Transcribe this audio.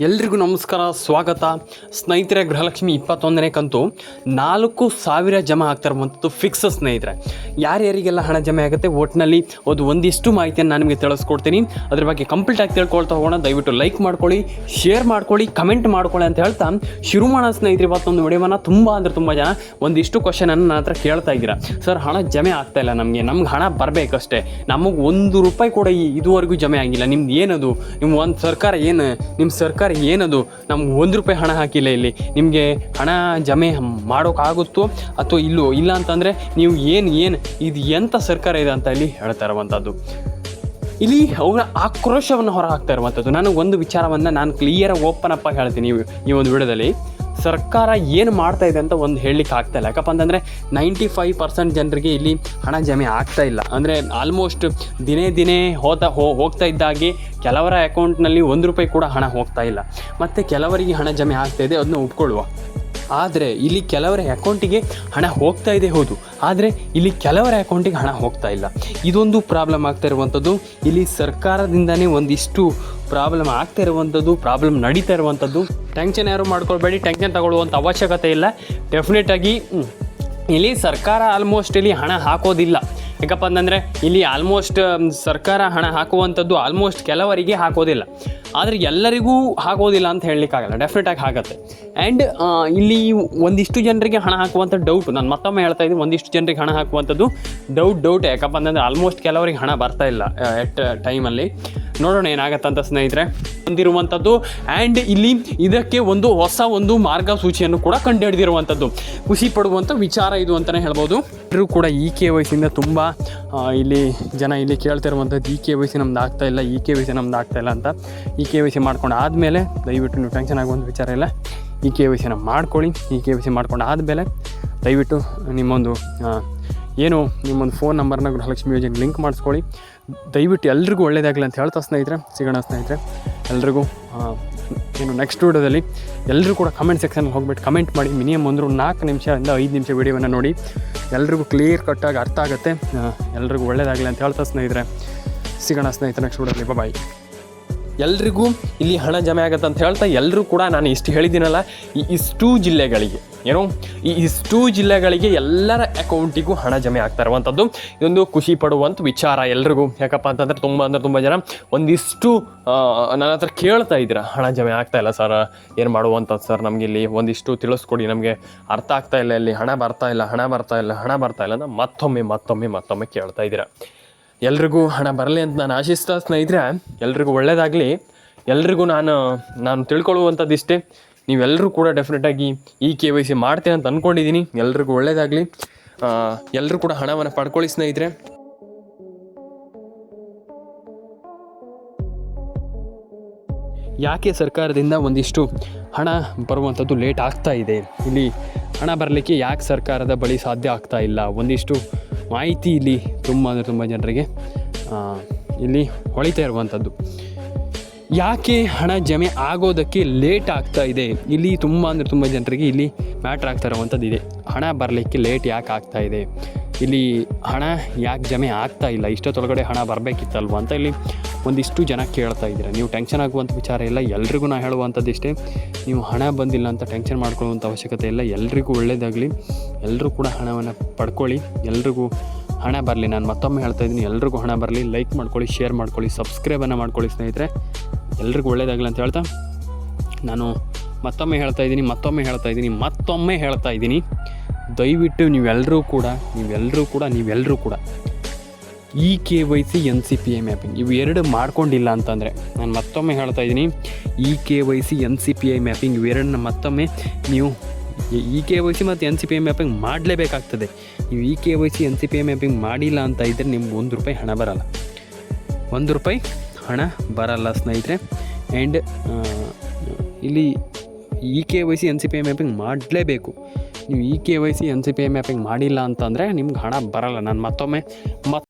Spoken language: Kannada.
ಎಲ್ರಿಗೂ ನಮಸ್ಕಾರ, ಸ್ವಾಗತ. ಸ್ನೇಹಿತರೆ, ಗೃಹಲಕ್ಷ್ಮಿ ಇಪ್ಪತ್ತೊಂದನೇ ಕಂತು ನಾಲ್ಕು ಸಾವಿರ ಜಮಾ ಆಗ್ತಿರುವಂಥದ್ದು ಫಿಕ್ಸ್ ಸ್ನೇಹಿತರೆ. ಯಾರ್ಯಾರಿಗೆಲ್ಲ ಹಣ ಜಮೆ ಆಗುತ್ತೆ ಒಟ್ಟಿನಲ್ಲಿ ಅದು ಒಂದಿಷ್ಟು ಮಾಹಿತಿಯನ್ನು ನಾನು ನಿಮಗೆ ತಿಳಿಸ್ಕೊಡ್ತೀನಿ. ಅದ್ರ ಬಗ್ಗೆ ಕಂಪ್ಲೀಟ್ ಆಗಿ ತಿಳ್ಕೊಳ್ತಾ ಹೋಗೋಣ. ದಯವಿಟ್ಟು ಲೈಕ್ ಮಾಡ್ಕೊಳ್ಳಿ ಶೇರ್ ಮಾಡ್ಕೊಳ್ಳಿ ಕಮೆಂಟ್ ಮಾಡ್ಕೊಳ್ಳಿ ಅಂತ ಹೇಳ್ತಾ ಶುರು ಮಾಡೋಣ ಸ್ನೇಹಿತರೆ, ಇವತ್ತೊಂದು ವಿಡಿಯೋವನ್ನು ತುಂಬ ಅಂದರೆ ತುಂಬ ಜನ ಒಂದಿಷ್ಟು ಕ್ವಶನನ್ನು ನನ್ನ ಹತ್ರ ಕೇಳ್ತಾ ಇದ್ದೀರಾ. ಸರ್, ಹಣ ಜಮೆ ಆಗ್ತಾ ಇಲ್ಲ ನಮಗೆ. ನಮ್ಗೆ ಹಣ ಬರಬೇಕಷ್ಟೇ. ನಮಗೆ ಒಂದು ರೂಪಾಯಿ ಕೂಡ ಇದುವರೆಗೂ ಜಮೆ ಆಗಿಲ್ಲ. ನಿಮ್ದು ಏನದು? ನಿಮ್ಮ ಒಂದು ಸರ್ಕಾರ ಏನು? ನಿಮ್ಮ ಸರ್ಕಾರ ಏನದು? ನಮ್ಗೆ ಒಂದು ರೂಪಾಯಿ ಹಣ ಹಾಕಿಲ್ಲ ಇಲ್ಲಿ. ನಿಮಗೆ ಹಣ ಜಮೆ ಮಾಡೋಕ್ಕಾಗುತ್ತೋ ಅಥವಾ ಇಲ್ಲೋ? ಇಲ್ಲ ಅಂತಂದರೆ ನೀವು ಏನು ಏನು, ಇದು ಎಂಥ ಸರ್ಕಾರ ಇದೆ ಅಂತ ಇಲ್ಲಿ ಹೇಳ್ತಾ ಇರುವಂಥದ್ದು ಇಲ್ಲಿ ಅವರ ಆಕ್ರೋಶವನ್ನು ಹೊರ ಹಾಕ್ತಾ ಇರುವಂಥದ್ದು ನಾನು ಒಂದು ವಿಚಾರವನ್ನು ನಾನು ಕ್ಲಿಯರಾಗಿ ಓಪನ್ ಅಪ್ಪ ಹೇಳ್ತೀನಿ ಈ ಒಂದು ವಿಡಿಯೋದಲ್ಲಿ. ಸರ್ಕಾರ ಏನು ಮಾಡ್ತಾ ಇದೆ ಅಂತ ಒಂದು ಹೇಳಲಿಕ್ಕೆ ಆಗ್ತಾ ಇಲ್ಲ. ಯಾಕಪ್ಪ ಅಂತಂದರೆ ನೈಂಟಿ ಫೈವ್ ಪರ್ಸೆಂಟ್ ಜನರಿಗೆ ಇಲ್ಲಿ ಹಣ ಜಮೆ ಆಗ್ತಾ ಇಲ್ಲ. ಅಂದರೆ ಆಲ್ಮೋಸ್ಟ್ ದಿನೇ ದಿನೇ ಹೋತಾ ಹೋ, ಹೋಗ್ತಾ ಇದ್ದಾಗೆ ಕೆಲವರ ಅಕೌಂಟ್ನಲ್ಲಿ ಒಂದು ರೂಪಾಯಿ ಕೂಡ ಹಣ ಹೋಗ್ತಾ ಇಲ್ಲ. ಮತ್ತು ಕೆಲವರಿಗೆ ಹಣ ಜಮೆ ಆಗ್ತಾ ಇದೆ ಅದನ್ನ ಒಪ್ಕೊಳ್ಳುವ ಆದರೆ ಇಲ್ಲಿ ಕೆಲವರ ಅಕೌಂಟಿಗೆ ಹಣ ಹೋಗ್ತಾ ಇದೆ ಹೌದು. ಆದರೆ ಇಲ್ಲಿ ಕೆಲವರ ಅಕೌಂಟಿಗೆ ಹಣ ಹೋಗ್ತಾ ಇಲ್ಲ. ಇದೊಂದು ಪ್ರಾಬ್ಲಮ್ ಆಗ್ತಾ ಇರುವಂಥದ್ದು ಇಲ್ಲಿ ಸರ್ಕಾರದಿಂದನೇ ಒಂದಿಷ್ಟು ಪ್ರಾಬ್ಲಮ್ ಆಗ್ತಾ ಇರುವಂಥದ್ದು, ಪ್ರಾಬ್ಲಮ್ ನಡೀತಾ ಇರುವಂಥದ್ದು, ಟೆನ್ಷನ್ ಯಾರು ಮಾಡ್ಕೊಳ್ಬೇಡಿ, ಟೆನ್ಷನ್ ತಗೊಳ್ಳುವಂಥ ಅವಶ್ಯಕತೆ ಇಲ್ಲ. ಡೆಫಿನೆಟಾಗಿ ಇಲ್ಲಿ ಸರ್ಕಾರ ಆಲ್ಮೋಸ್ಟ್ ಇಲ್ಲಿ ಹಣ ಹಾಕೋದಿಲ್ಲ. ಯಾಕಪ್ಪ ಅಂತಂದರೆ, ಇಲ್ಲಿ ಆಲ್ಮೋಸ್ಟ್ ಸರ್ಕಾರ ಹಣ ಹಾಕುವಂಥದ್ದು ಆಲ್ಮೋಸ್ಟ್ ಕೆಲವರಿಗೆ ಹಾಕೋದಿಲ್ಲ. ಆದರೆ ಎಲ್ಲರಿಗೂ ಆಗೋದಿಲ್ಲ ಅಂತ ಹೇಳಲಿಕ್ಕಾಗಲ್ಲ. ಡೆಫಿನೆಟಾಗಿ ಆಗುತ್ತೆ ಆ್ಯಂಡ್ ಇಲ್ಲಿ ಒಂದಿಷ್ಟು ಜನರಿಗೆ ಹಣ ಹಾಕುವಂಥ ಡೌಟ್ ನಾನು ಮತ್ತೊಮ್ಮೆ ಹೇಳ್ತಾ ಇದ್ದೀನಿ, ಒಂದಿಷ್ಟು ಜನರಿಗೆ ಹಣ ಹಾಕುವಂಥದ್ದು ಡೌಟ್ ಡೌಟ್ ಯಾಕಪ್ಪ ಅಂತಂದರೆ ಆಲ್ಮೋಸ್ಟ್ ಕೆಲವರಿಗೆ ಹಣ ಬರ್ತಾ ಇಲ್ಲ ಎಟ್ ಟೈಮಲ್ಲಿ ನೋಡೋಣ ಏನಾಗುತ್ತೆ ಅಂತ ಸ್ನೇಹಿತರೆ. ಹೊಂದಿರುವಂಥದ್ದು ಆ್ಯಂಡ್ ಇಲ್ಲಿ ಇದಕ್ಕೆ ಒಂದು ಹೊಸ ಒಂದು ಮಾರ್ಗಸೂಚಿಯನ್ನು ಕೂಡ ಕಂಡುಹಿಡಿದಿರುವಂಥದ್ದು. ಖುಷಿ ಪಡುವಂಥ ವಿಚಾರ ಇದು ಅಂತಲೇ ಹೇಳ್ಬೋದು. ಎಲ್ಲರೂ ಕೂಡ ಇ ಕೆ ವಯಸ್ಸಿಂದ ತುಂಬ ಇಲ್ಲಿ ಜನ ಇಲ್ಲಿ ಕೇಳ್ತಿರುವಂಥದ್ದು ಇ ಕೆ ವಯಸ್ಸಿ ನಮ್ದು ಆಗ್ತಾ ಇಲ್ಲ ಇ ಕೆ ವಯಸ್ಸಿ ನಮ್ದು ಆಗ್ತಾ ಇಲ್ಲ ಅಂತ. ಇ ಕೆ ವಯಸ್ಸಿ ಮಾಡ್ಕೊಂಡು ಆದಮೇಲೆ ದಯವಿಟ್ಟು ನೀವು ಟೆನ್ಷನ್ ಆಗುವಂಥ ವಿಚಾರ ಇಲ್ಲ. ಈ ಕೆ ವಯಸ್ಸಿನ ಮಾಡ್ಕೊಳ್ಳಿ. ಈ ಕೆ ವಯಸ್ಸಿ ಮಾಡ್ಕೊಂಡು ಆದಮೇಲೆ ದಯವಿಟ್ಟು ನಿಮ್ಮೊಂದು ಏನು ನಿಮ್ಮೊಂದು ಫೋನ್ ನಂಬರ್ನ ಗೃಹಲಕ್ಷ್ಮಿ ಯೋಜನೆಗೆ ಲಿಂಕ್ ಮಾಡಿಸ್ಕೊಳ್ಳಿ. ದಯವಿಟ್ಟು ಎಲ್ರಿಗೂ ಒಳ್ಳೇದಾಗಲಿ ಅಂತ ಹೇಳ್ತಾ ಸ್ನೇಹಿತರೆ, ಸಿಗೋಣ ಸ್ನೇಹಿತರೆ. ಎಲ್ರಿಗೂ ಏನು ನೆಕ್ಸ್ಟ್ ವೀಡಿಯೋದಲ್ಲಿ ಎಲ್ಲರೂ ಕೂಡ ಕಮೆಂಟ್ ಸೆಕ್ಷನ್ಗೆ ಹೋಗ್ಬಿಟ್ಟು ಕಮೆಂಟ್ ಮಾಡಿ. ಮಿನಿಮಮ್ ಒಂದು ನಾಲ್ಕು ನಿಮಿಷದಿಂದ ಐದು ನಿಮಿಷ ವೀಡಿಯೋವನ್ನು ನೋಡಿ. ಎಲ್ರಿಗೂ ಕ್ಲಿಯರ್ ಕಟ್ಟಾಗಿ ಅರ್ಥ ಆಗುತ್ತೆ. ಎಲ್ರಿಗೂ ಒಳ್ಳೇದಾಗಲಿ ಅಂತ ಹೇಳ್ತಾ ಸ್ನೇಹಿತರೆ. ಸಿಗೋಣ ಸ್ನೇಹಿತರೆ ನೆಕ್ಸ್ಟ್ ವೀಡಿಯೋದಲ್ಲಿ. ಬಾಯ್ ಎಲ್ರಿಗೂ ಇಲ್ಲಿ ಹಣ ಜಮೆ ಆಗುತ್ತೆ ಅಂತ ಹೇಳ್ತಾ ಎಲ್ಲರೂ ಕೂಡ ನಾನು ಇಷ್ಟು ಹೇಳಿದ್ದೀನಲ್ಲ, ಈ ಇಷ್ಟು ಜಿಲ್ಲೆಗಳಿಗೆ, ಏನು? ಈ ಇಷ್ಟು ಜಿಲ್ಲೆಗಳಿಗೆ ಎಲ್ಲರ ಅಕೌಂಟಿಗೂ ಹಣ ಜಮೆ ಆಗ್ತಾ ಇರುವಂಥದ್ದು. ಇದೊಂದು ಖುಷಿ ಪಡುವಂಥ ವಿಚಾರ ಎಲ್ರಿಗೂ. ಯಾಕಪ್ಪ ಅಂತಂದರೆ ತುಂಬ ಅಂದರೆ ತುಂಬ ಜನ ಒಂದಿಷ್ಟು ನನ್ನ ಹತ್ರ ಕೇಳ್ತಾ ಇದ್ದೀರಾ, ಹಣ ಜಮೆ ಆಗ್ತಾ ಇಲ್ಲ ಸರ್, ಏನು ಮಾಡುವಂಥದ್ದು ಸರ್ ನಮಗೆ ಇಲ್ಲಿ? ಒಂದಿಷ್ಟು ತಿಳಿಸ್ಕೊಡಿ, ನಮಗೆ ಅರ್ಥ ಆಗ್ತಾ ಇಲ್ಲ ಇಲ್ಲಿ. ಹಣ ಬರ್ತಾ ಇಲ್ಲ, ಹಣ ಬರ್ತಾ ಇಲ್ಲ, ಹಣ ಬರ್ತಾ ಇಲ್ಲ ಅಂತ ಮತ್ತೊಮ್ಮೆ ಮತ್ತೊಮ್ಮೆ ಮತ್ತೊಮ್ಮೆ ಕೇಳ್ತಾ ಇದ್ದೀರಾ. ಎಲ್ರಿಗೂ ಹಣ ಬರಲಿ ಅಂತ ನಾನು ಆಶಿಸ್ತಾ ಸ್ನೇಹಿತರೆ, ಎಲ್ರಿಗೂ ಒಳ್ಳೇದಾಗಲಿ. ಎಲ್ರಿಗೂ ನಾನು ನಾನು ತಿಳ್ಕೊಳ್ಳುವಂಥದ್ದು ಇಷ್ಟೇ. ನೀವೆಲ್ಲರೂ ಕೂಡ ಡೆಫಿನೆಟಾಗಿ ಈ ಕೆ ವೈ ಸಿ ಮಾಡ್ತೇನೆ ಅಂತ ಅಂದ್ಕೊಂಡಿದ್ದೀನಿ ಎಲ್ರಿಗೂ ಒಳ್ಳೆಯದಾಗಲಿ ಎಲ್ಲರೂ ಕೂಡ ಹಣವನ್ನು ಪಡ್ಕೊಳ್ಳಿ ಸ್ನೇಹಿತರೆ. ಯಾಕೆ ಸರ್ಕಾರದಿಂದ ಒಂದಿಷ್ಟು ಹಣ ಬರುವಂಥದ್ದು ಲೇಟ್ ಆಗ್ತಾ ಇದೆ? ಇಲ್ಲಿ ಹಣ ಬರಲಿಕ್ಕೆ ಯಾಕೆ ಸರ್ಕಾರದ ಬಳಿ ಸಾಧ್ಯ ಆಗ್ತಾ ಇಲ್ಲ? ಒಂದಿಷ್ಟು ಮಾಹಿತಿ ಇಲ್ಲಿ ತುಂಬ ಅಂದರೆ ತುಂಬ ಜನರಿಗೆ ಇಲ್ಲಿ ಹೊಳಿತಾ ಇರುವಂಥದ್ದು. ಯಾಕೆ ಹಣ ಜಮೆ ಆಗೋದಕ್ಕೆ ಲೇಟ್ ಆಗ್ತಾ ಇದೆ? ಇಲ್ಲಿ ತುಂಬ ಅಂದರೆ ತುಂಬ ಜನರಿಗೆ ಇಲ್ಲಿ ಮ್ಯಾಟ್ರ್ ಆಗ್ತಾ ಇರುವಂಥದ್ದು ಇದೆ. ಹಣ ಬರಲಿಕ್ಕೆ ಲೇಟ್ ಯಾಕೆ ಆಗ್ತಾ ಇದೆ? ಇಲ್ಲಿ ಹಣ ಯಾಕೆ ಜಮೆ ಆಗ್ತಾ ಇಲ್ಲ? ಇಷ್ಟೊತ್ತೊಳಗಡೆ ಹಣ ಬರಬೇಕಿತ್ತಲ್ವ ಅಂತ ಇಲ್ಲಿ ಒಂದಿಷ್ಟು ಜನ ಕೇಳ್ತಾ ಇದ್ದೀರಾ. ನೀವು ಟೆನ್ಷನ್ ಆಗುವಂಥ ವಿಚಾರ ಇಲ್ಲ, ಎಲ್ರಿಗೂ ನಾ ಹೇಳುವಂಥದ್ದು ಇಷ್ಟೇ. ನೀವು ಹಣ ಬಂದಿಲ್ಲ ಅಂತ ಟೆನ್ಷನ್ ಮಾಡ್ಕೊಳ್ಳುವಂಥ ಅವಶ್ಯಕತೆ ಇಲ್ಲ. ಎಲ್ರಿಗೂ ಒಳ್ಳೆಯದಾಗಲಿ ಎಲ್ಲರೂ ಕೂಡ ಹಣವನ್ನು ಪಡ್ಕೊಳ್ಳಿ. ಎಲ್ರಿಗೂ ಹಣ ಬರಲಿ. ನಾನು ಮತ್ತೊಮ್ಮೆ ಹೇಳ್ತಾ ಇದ್ದೀನಿ, ಎಲ್ರಿಗೂ ಹಣ ಬರಲಿ. ಲೈಕ್ ಮಾಡ್ಕೊಳ್ಳಿ ಶೇರ್ ಮಾಡ್ಕೊಳ್ಳಿ ಸಬ್ಸ್ಕ್ರೈಬನ್ನು ಮಾಡ್ಕೊಳ್ಳಿ ಸ್ನೇಹಿತರೆ. ಎಲ್ರಿಗೂ ಒಳ್ಳೆಯದಾಗಲಿ ಅಂತ ಹೇಳ್ತಾ. ನಾನು ಮತ್ತೊಮ್ಮೆ ಹೇಳ್ತಾ ಇದ್ದೀನಿ, ಮತ್ತೊಮ್ಮೆ ಹೇಳ್ತಾ ಇದ್ದೀನಿ, ಮತ್ತೊಮ್ಮೆ ಹೇಳ್ತಾ ಇದ್ದೀನಿ. ದಯವಿಟ್ಟು ನೀವೆಲ್ಲರೂ ಕೂಡ ನೀವೆಲ್ಲರೂ ಕೂಡ ನೀವೆಲ್ಲರೂ ಕೂಡ E K Y C N C P I mapping ಇವು ಎರಡು ಮಾಡ್ಕೊಂಡಿಲ್ಲ ಅಂತಂದರೆ ನಾನು ಮತ್ತೊಮ್ಮೆ ಹೇಳ್ತಾ ಇದ್ದೀನಿ. E K Y C N C P I mapping ಇವೆರಡನ್ನ ಮತ್ತೊಮ್ಮೆ ನೀವು ಇ ಕೆ ವೈ ಸಿ ಮತ್ತು N C P I mapping ಮಾಡಲೇಬೇಕಾಗ್ತದೆ. ನೀವು E K Y C N C P I mapping ಮಾಡಿಲ್ಲ ಅಂತ ಇದ್ದರೆ ನಿಮ್ಗೆ ಒಂದು ರೂಪಾಯಿ ಹಣ ಬರಲ್ಲ. ಒಂದು ರೂಪಾಯಿ ಹಣ ಬರಲ್ಲ ಸ್ನೇಹಿತರೆ. ಆ್ಯಂಡ್ ಇಲ್ಲಿ E K Y C N C P I mapping ಮಾಡಲೇಬೇಕು. ನೀವು E K Y C N C P I mapping ಮಾಡಿಲ್ಲ ಅಂತಂದರೆ ನಿಮ್ಗೆ ಹಣ ಬರಲ್ಲ. ನಾನು ಮತ್ತೊಮ್ಮೆ ಮತ್